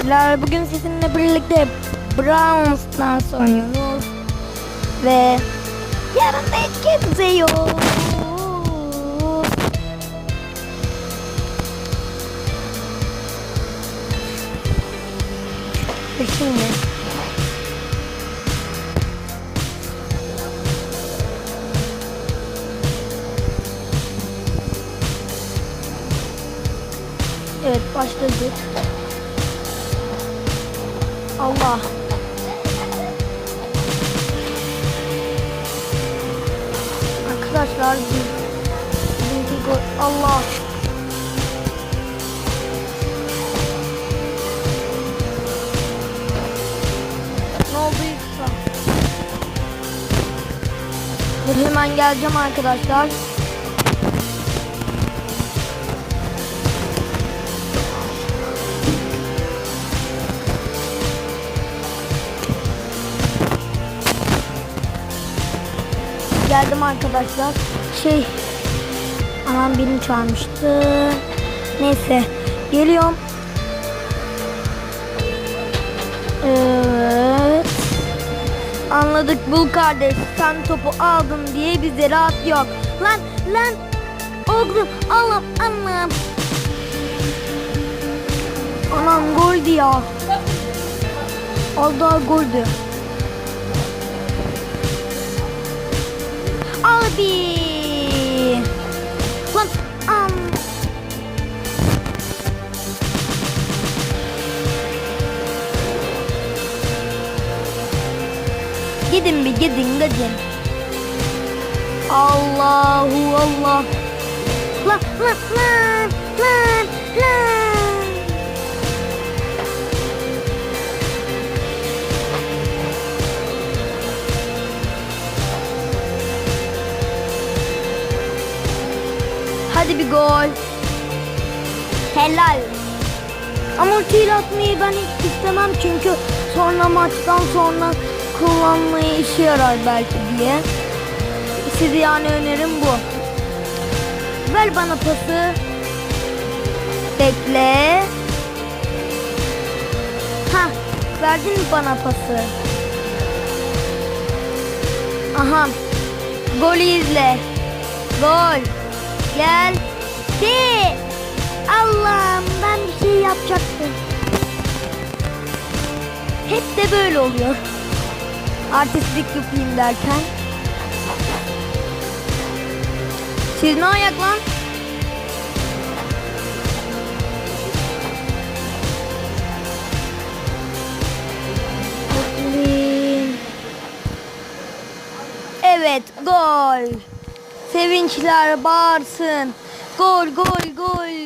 Sevinçler. Bugün sizinle birlikte Brawl Stars oynuyoruz. Ve yarın da kimse yok. Ve şimdi Evet başladık. Allah. Arkadaşlar biz bizimki gol Allah. Ne olduysa. Hemen geleceğim arkadaşlar. Geldim arkadaşlar. Şey anam beni çağırmıştı. Neyse geliyorum. Evet. Anladık bul kardeş. Sen topu aldın diye bize rahat yok. Lan lan. Oğlum Allah'ım Allah'ım. Anam goldü ya. Az daha goldü. Abi. Lan am. Gidin bir gidin gidin. Allahu Allah. Lan lan lan lan Hadi bir gol. Helal. Ama ultiyle atmayı ben hiç istemem çünkü sonra maçtan sonra kullanmayı işe yarar belki diye. Size yani önerim bu. Ver bana pası. Bekle. Ha, verdin mi bana pası? Aha. Golü izle. Gol. Geldi. Allah'ım ben bir şey yapacaktım. Hep de böyle oluyor. Artistlik yapayım derken. Siz ne ayak lan? Evet gol. Sevinçler bağırsın. Gol gol gol.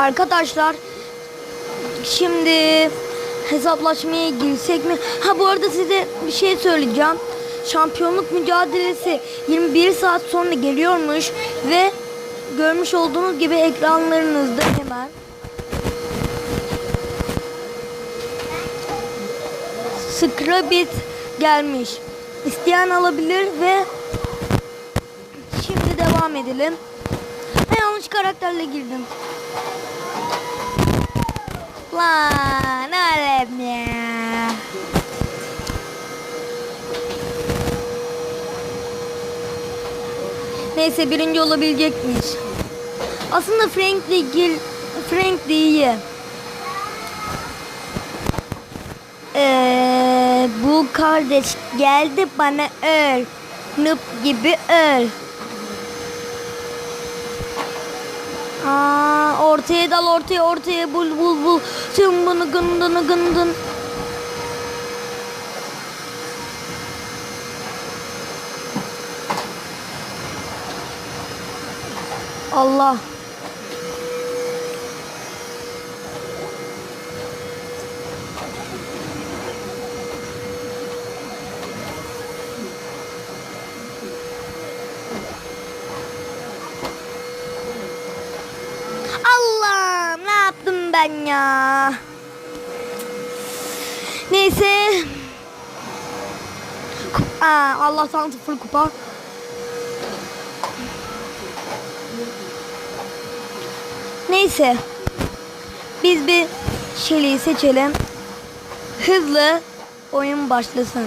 Arkadaşlar şimdi hesaplaşmaya girsek mi? Ha bu arada size bir şey söyleyeceğim. Şampiyonluk mücadelesi 21 saat sonra geliyormuş ve görmüş olduğunuz gibi ekranlarınızda hemen Scrabit gelmiş. İsteyen alabilir ve şimdi devam edelim. Ha, yanlış karakterle girdim. Lan oğlum ya. Neyse birinci olabilecek miyiz? Aslında Frank de gir, Frank de iyi. Ee, bu kardeş geldi bana öl. Noob gibi öl. Aa, ortaya dal ortaya ortaya bul bul bul. Sen bunu gındını gındın. Allah. Ben ya. Neyse. Aa, Allah'tan sıfır kupa. Neyse. Biz bir Shelly'i seçelim. Hızlı oyun başlasın.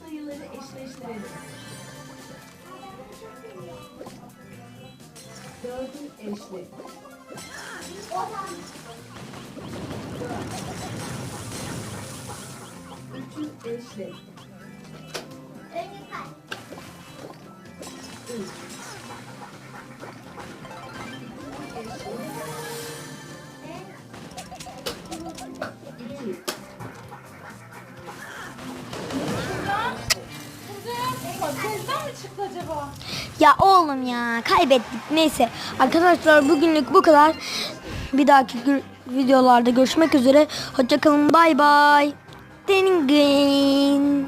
Sayıları eşleştirelim. Dördün eşli. Üçün eşli. Üç. Tezden mi çıktı acaba? Ya oğlum ya kaybettik. Neyse arkadaşlar bugünlük bu kadar. Bir dahaki videolarda görüşmek üzere. Hoşçakalın bay bay. Green.